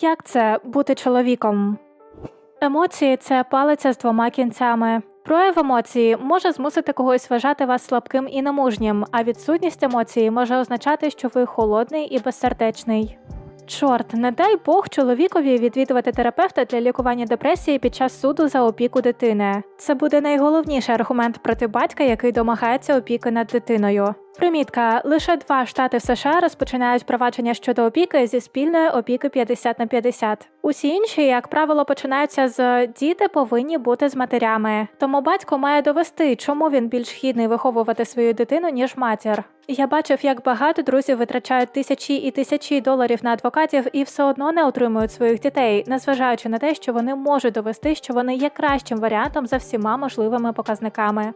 Як це бути чоловіком? Емоції це палиця з двома кінцями. Прояв емоції може змусити когось вважати вас слабким і немужнім, а відсутність емоцій може означати, що ви холодний і безсердечний. Чорт, не дай Бог чоловікові відвідувати терапевта для лікування депресії під час суду за опіку дитини. Це буде найголовніший аргумент проти батька, який домагається опіки над дитиною. Примітка: лише два штати в США розпочинають провадження щодо опіки зі спільної опіки 50 на 50. Усі інші, як правило, починаються з діти повинні бути з матерями. Тому батько має довести, чому він більш гідний виховувати свою дитину ніж матір. Я бачив, як багато друзів витрачають тисячі і тисячі доларів на адвокатів і все одно не отримують своїх дітей, незважаючи на те, що вони можуть довести, що вони є кращим варіантом за всіма можливими показниками.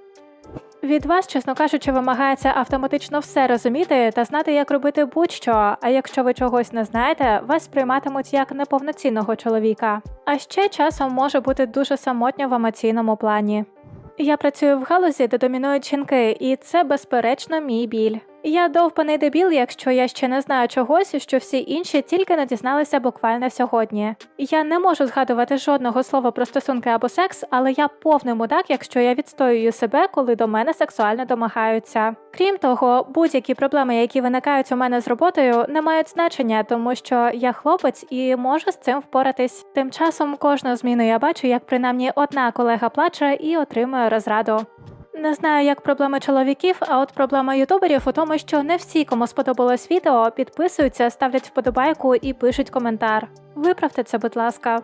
Від вас, чесно кажучи, вимагається автоматично все розуміти та знати, як робити будь-що. А якщо ви чогось не знаєте, вас сприйматимуть як неповноцінного чоловіка. А ще часом може бути дуже самотньо в емоційному плані. Я працюю в галузі, де домінують жінки, і це безперечно мій біль. Я довбаний дебіл, якщо я ще не знаю чогось, що всі інші тільки не дізналися буквально сьогодні. Я не можу згадувати жодного слова про стосунки або секс, але я повний мудак, якщо я відстоюю себе, коли до мене сексуально домагаються. Крім того, будь-які проблеми, які виникають у мене з роботою, не мають значення, тому що я хлопець і можу з цим впоратись. Тим часом кожну зміну я бачу, як принаймні одна колега плаче і отримує розраду. Не знаю, як проблеми чоловіків, а от проблема ютуберів у тому, що не всі, кому сподобалось відео, підписуються, ставлять вподобайку і пишуть коментар. Виправте це, будь ласка.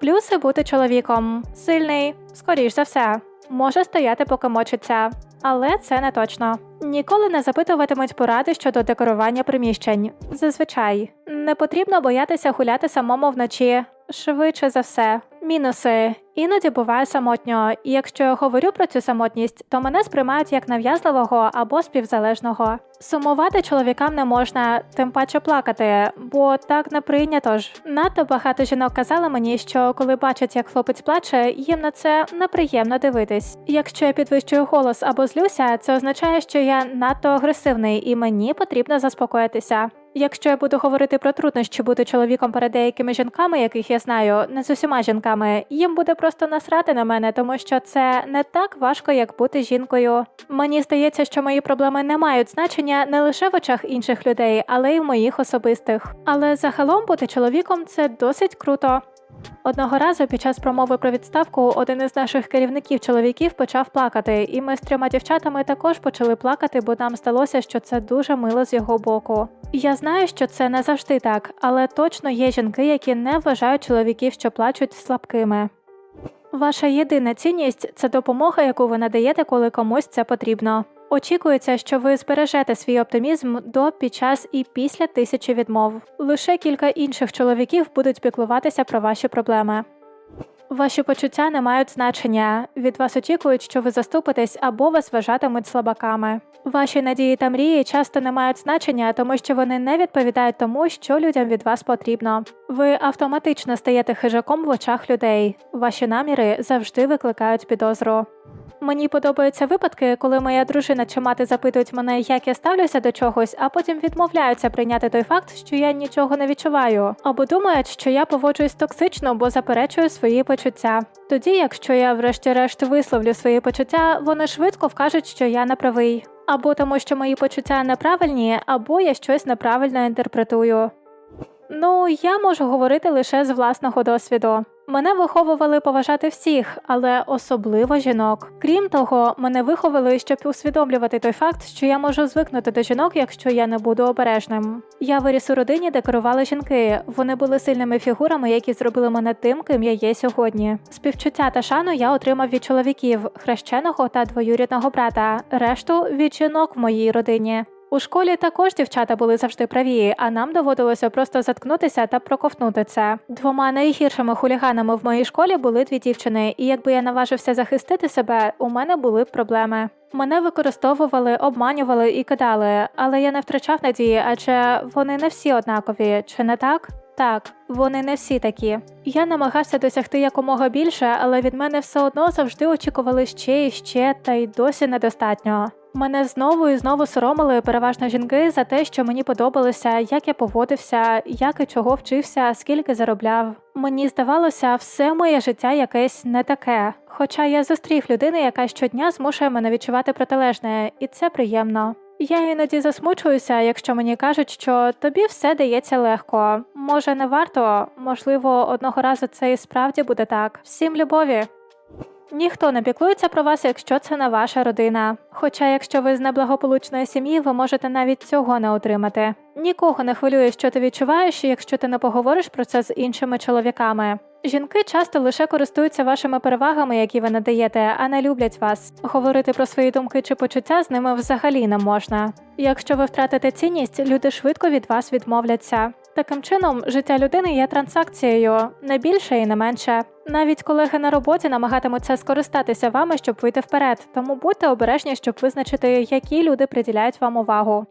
Плюси бути чоловіком. Сильний, скоріш за все, може стояти, поки мочиться. Але це не точно. Ніколи не запитуватимуть поради щодо декорування приміщень. Зазвичай не потрібно боятися гуляти самому вночі. Швидше за все. Мінуси. Іноді буває самотньо, і якщо я говорю про цю самотність, то мене сприймають як нав'язливого або співзалежного. Сумувати чоловікам не можна, тим паче плакати, бо так не прийнято ж. Надто багато жінок казали мені, що коли бачать, як хлопець плаче, їм на це неприємно дивитись. Якщо я підвищую голос або злюся, це означає, що я надто агресивний і мені потрібно заспокоїтися. Якщо я буду говорити про труднощі бути чоловіком перед деякими жінками, яких я знаю, не з усіма жінками, їм буде просто насрати на мене, тому що це не так важко, як бути жінкою. Мені здається, що мої проблеми не мають значення не лише в очах інших людей, але й в моїх особистих. Але загалом бути чоловіком це досить круто. Одного разу під час промови про відставку один із наших керівників чоловіків почав плакати, і ми з трьома дівчатами також почали плакати, бо нам здалося, що це дуже мило з його боку. Я знаю, що це не завжди так, але точно є жінки, які не вважають чоловіків, що плачуть слабкими. Ваша єдина цінність це допомога, яку ви надаєте, коли комусь це потрібно. Очікується, що ви збережете свій оптимізм до, під час і після тисячі відмов. Лише кілька інших чоловіків будуть піклуватися про ваші проблеми. Ваші почуття не мають значення. Від вас очікують, що ви заступитесь або вас вважатимуть слабаками. Ваші надії та мрії часто не мають значення, тому що вони не відповідають тому, що людям від вас потрібно. Ви автоматично стаєте хижаком в очах людей. Ваші наміри завжди викликають підозру. Мені подобаються випадки, коли моя дружина чи мати запитують мене, як я ставлюся до чогось, а потім відмовляються прийняти той факт, що я нічого не відчуваю, або думають, що я поводжуюсь токсично, бо заперечую свої почуття. Тоді, якщо я, врешті-решт, висловлю свої почуття, вони швидко вкажуть, що я не правий. Або тому, що мої почуття неправильні, або я щось неправильно інтерпретую. Ну, я можу говорити лише з власного досвіду. Мене виховували поважати всіх, але особливо жінок. Крім того, мене виховали, щоб усвідомлювати той факт, що я можу звикнути до жінок, якщо я не буду обережним. Я виріс у родині, де керували жінки. Вони були сильними фігурами, які зробили мене тим, ким я є сьогодні. Співчуття та шану я отримав від чоловіків, хрещеного та двоюрідного брата, решту від жінок в моїй родині. У школі також дівчата були завжди праві, а нам доводилося просто заткнутися та проковтнути це. Двома найгіршими хуліганами в моїй школі були дві дівчини, і якби я наважився захистити себе, у мене були б проблеми. Мене використовували, обманювали і кидали, але я не втрачав надії, адже вони не всі однакові, чи не так? Так, вони не всі такі. Я намагався досягти якомога більше, але від мене все одно завжди очікували ще і ще, та й досі недостатньо. Мене знову і знову соромили переважно жінки за те, що мені подобалося, як я поводився, як і чого вчився, скільки заробляв. Мені здавалося, все моє життя якесь не таке. Хоча я зустрів людину, яка щодня змушує мене відчувати протилежне, і це приємно. Я іноді засмучуюся, якщо мені кажуть, що тобі все дається легко. Може, не варто, можливо, одного разу це і справді буде так. Всім любові. Ніхто не піклується про вас, якщо це не ваша родина. Хоча, якщо ви з неблагополучної сім'ї, ви можете навіть цього не отримати. Нікого не хвилює, що ти відчуваєш, якщо ти не поговориш про це з іншими чоловіками. Жінки часто лише користуються вашими перевагами, які ви надаєте, а не люблять вас. Говорити про свої думки чи почуття з ними взагалі не можна. Якщо ви втратите цінність, люди швидко від вас відмовляться. Таким чином, життя людини є транзакцією, не більше і не менше. Навіть колеги на роботі намагатимуться скористатися вами, щоб вийти вперед, тому будьте обережні, щоб визначити, які люди приділяють вам увагу.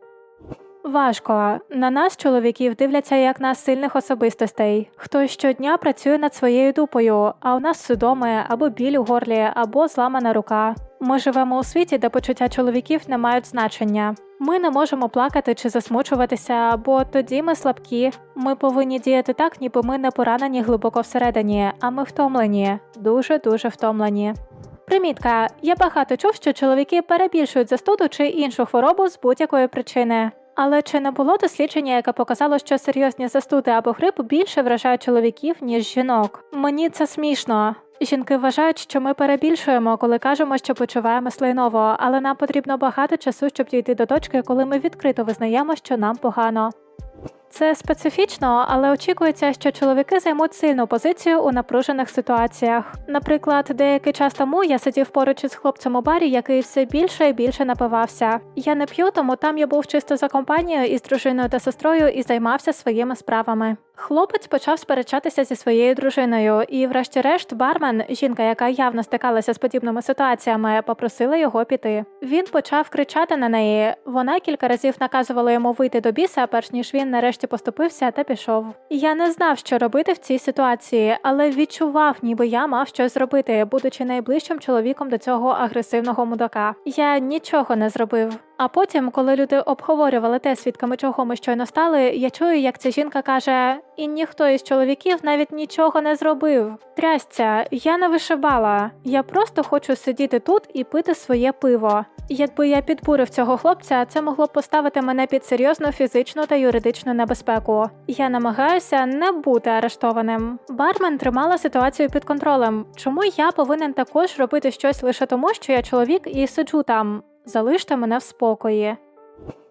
Важко. На нас, чоловіків, дивляться як на сильних особистостей. Хтось щодня працює над своєю дупою, а у нас судоми або біль у горлі, або зламана рука. Ми живемо у світі, де почуття чоловіків не мають значення. Ми не можемо плакати чи засмучуватися, бо тоді ми слабкі. Ми повинні діяти так, ніби ми не поранені глибоко всередині, а ми втомлені, дуже дуже втомлені. Примітка: я багато чув, що чоловіки перебільшують застуду чи іншу хворобу з будь-якої причини. Але чи не було дослідження, яке показало, що серйозні застуди або грип більше вражають чоловіків, ніж жінок? Мені це смішно. Жінки вважають, що ми перебільшуємо, коли кажемо, що почуваємо слайново, але нам потрібно багато часу, щоб дійти до точки, коли ми відкрито визнаємо, що нам погано. Це специфічно, але очікується, що чоловіки займуть сильну позицію у напружених ситуаціях. Наприклад, деякий час тому я сидів поруч із хлопцем у барі, який все більше і більше напивався. Я не п'ю, тому там я був чисто за компанією із дружиною та сестрою і займався своїми справами. Хлопець почав сперечатися зі своєю дружиною, і, врешті-решт, бармен, жінка, яка явно стикалася з подібними ситуаціями, попросила його піти. Він почав кричати на неї. Вона кілька разів наказувала йому вийти до біса, перш ніж він нарешті поступився та пішов. Я не знав, що робити в цій ситуації, але відчував, ніби я мав щось зробити, будучи найближчим чоловіком до цього агресивного мудака. Я нічого не зробив. А потім, коли люди обговорювали те, свідками чого ми щойно стали, я чую, як ця жінка каже: і ніхто із чоловіків навіть нічого не зробив. Трясця, я не вишибала. Я просто хочу сидіти тут і пити своє пиво. Якби я підбурив цього хлопця, це могло б поставити мене під серйозну фізичну та юридичну небезпеку. Я намагаюся не бути арештованим. Бармен тримала ситуацію під контролем. Чому я повинен також робити щось лише тому, що я чоловік і сиджу там? Залиште мене в спокої.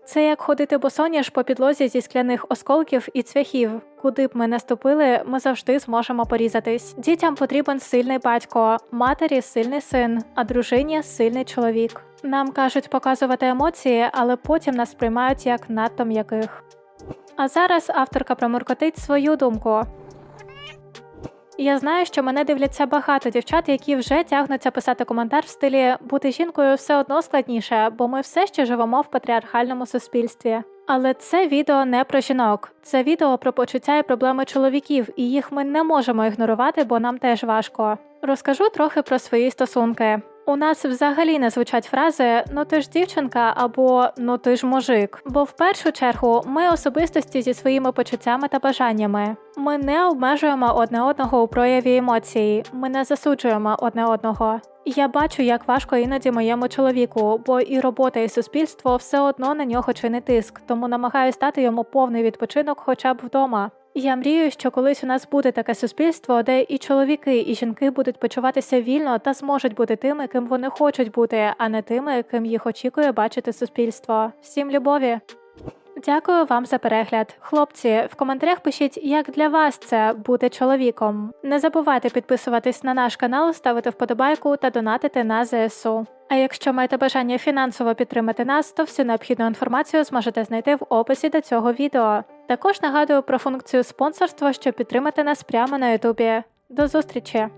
Це як ходити босоніж по підлозі зі скляних осколків і цвяхів. Куди б ми не ступили, ми завжди зможемо порізатись. Дітям потрібен сильний батько, матері сильний син, а дружині сильний чоловік. Нам кажуть показувати емоції, але потім нас сприймають як надто м'яких. А зараз авторка промуркотить свою думку. Я знаю, що мене дивляться багато дівчат, які вже тягнуться писати коментар в стилі бути жінкою все одно складніше, бо ми все ще живемо в патріархальному суспільстві. Але це відео не про жінок, це відео про почуття і проблеми чоловіків, і їх ми не можемо ігнорувати, бо нам теж важко. Розкажу трохи про свої стосунки. У нас взагалі не звучать фрази ну ти ж дівчинка або ну ти ж мужик. Бо в першу чергу ми особистості зі своїми почуттями та бажаннями. Ми не обмежуємо одне одного у прояві емоцій, ми не засуджуємо одне одного. Я бачу, як важко іноді моєму чоловіку, бо і робота, і суспільство все одно на нього чинить тиск, тому намагаюсь дати йому повний відпочинок, хоча б вдома. Я мрію, що колись у нас буде таке суспільство, де і чоловіки, і жінки будуть почуватися вільно та зможуть бути тими, ким вони хочуть бути, а не тими, ким їх очікує бачити суспільство. Всім любові! Дякую вам за перегляд. Хлопці, в коментарях пишіть, як для вас це бути чоловіком. Не забувайте підписуватись на наш канал, ставити вподобайку та донатити на ЗСУ. А якщо маєте бажання фінансово підтримати нас, то всю необхідну інформацію зможете знайти в описі до цього відео. Також нагадую про функцію спонсорства, щоб підтримати нас прямо на Ютубі. До зустрічі!